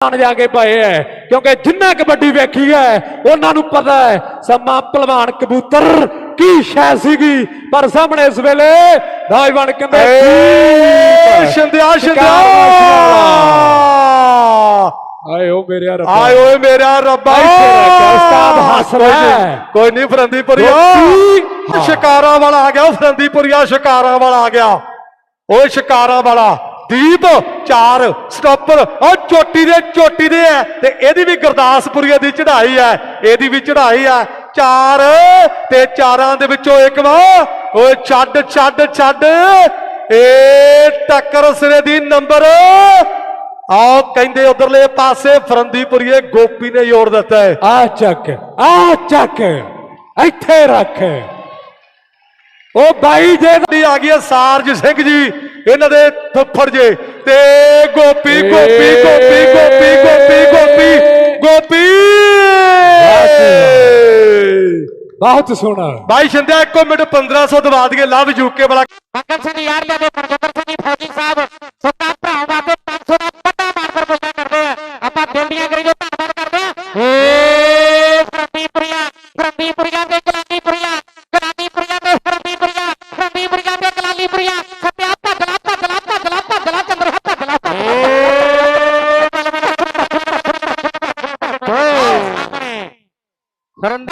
ਆਣ ਜਾ ਕੇ ਪਏ ਐ ਕਿਉਂਕਿ ਜਿੰਨਾ ਕਬੱਡੀ ਵੇਖੀ ਐ ਉਹਨਾਂ ਨੂੰ ਪਤਾ ਹੈ ਸਮਾਂ ਪਹਿਲਵਾਨ ਕਬੂਤਰ ਕੀ ਸ਼ੈ ਸੀਗੀ। ਪਰ ਸਾਹਮਣੇ ਇਸ ਵੇਲੇ ਨੌਜਵਾਨ ਕਹਿੰਦੇ ਸ਼ਿੰਦਿਆ ਸ਼ਿੰਦਿਆ ਆਏ ਉਹ ਮੇਰੇ ਰੱਬਾ। ਆਏ ਓਏ ਮੇਰਾ ਰੱਬਾ! ਉਸਤਾਦ ਹੱਸ ਕੋਈ ਰਿਹਾ। ਕੋਈ ਨਹੀਂ ਫਰੰਦੀਪੁਰੀਆ। ਹਾਂ। ਸ਼ਿਕਾਰਾਂ ਵਾਲਾ ਆ ਗਿਆ ਫਰੰਦੀਪੁਰੀਆ ਸ਼ਿਕਾਰਾਂ ਵਾਲਾ ਆ ਗਿਆ। ਓਏ ਸ਼ਿਕਾਰਾਂ ਵਾਲਾ। ਦੀਪ, ਚਾਰ, ਸਟਾਪਰ। ਉਹ ਚੋਟੀ ਦੇ ਚੋਟੀ ਦੇ ਐ। ਤੇ ਇਹਦੀ ਵੀ ਗੁਰਦਾਸਪੁਰੀਏ ਦੀ ਚੜ੍ਹਾਈ ਹੈ ਇਹਦੀ ਵੀ ਚੜ੍ਹਾਈ ਐ। ਚਾਰ, ਤੇ ਚਾਰਾਂ ਦੇ ਵਿੱਚੋਂ ਇੱਕ ਵਾ। ਓਏ ਛੱਡ ਛੱਡ ਛੱਡ। ਏ ਟੱਕਰ ਸਿਰੇ ਦੀ ਨੰਬਰ। ਆਓ ਕਹਿੰਦੇ ਉਧਰਲੇ ਪਾਸੇ ਫਰੰਦੀਪੁਰੀਏ ਗੋਪੀ ਨੇ ਜੋੜ ਦਿੱਤਾ ਹੈ ਆ ਚੱਕ ਆ ਚੱਕ। ਇੱਥੇ ਰੱਖ। ਉਹ ਬਾਈ ਜੇ ਦੀ ਆ ਗਈ ਹੈ ਸਾਰਜ ਸਿੰਘ ਜੀ ਇਹਨਾਂ ਦੇ ਫੁੱਫੜ ਜੇ। ਤੇ ਗੋਪੀ ਗੋਪੀ ਗੋਪੀ ਗੋਪੀ ਗੋਪੀ ਗੋਪੀ ਗੋਪੀ! ਬਹੁਤ ਸੋਹਣਾ। ਬਾਈ ਸ਼ਿੰਦਿਆ ਇੱਕੋ ਮਿੰਟ 1500 ਦਵਾ ਦਈਏ ਲਵ ਯੂਕੇ ਵਾਲਾ। ਮੰਗਲ ਸਿੰਘ ਯਾਰ ਲਿਆਦੇ ਪਰਜੋਤਰ ਸਿੰਘ ਫੌਜੀ ਸਾਹਿਬ ਸੁੱਕਾ ਭਰਾਵਾਂ ਵਾਸਤੇ 500 ਦਾ ਵੱਡਾ ਮਾਨ ਪ੍ਰਪੋਜ਼ਲ ਕਰਦੇ ਆ। ਆਪਾਂ ਦਿਲ ਦੀਆਂ ਕਰੀਏ ਧੰਨਵਾਦ ਕਰਦੇ ਆ। ਏ ਫਰੰਦੀਪੁਰੀਆ ਫਰੰਦੀਪੁਰੀਆ ਤੇ ধরেন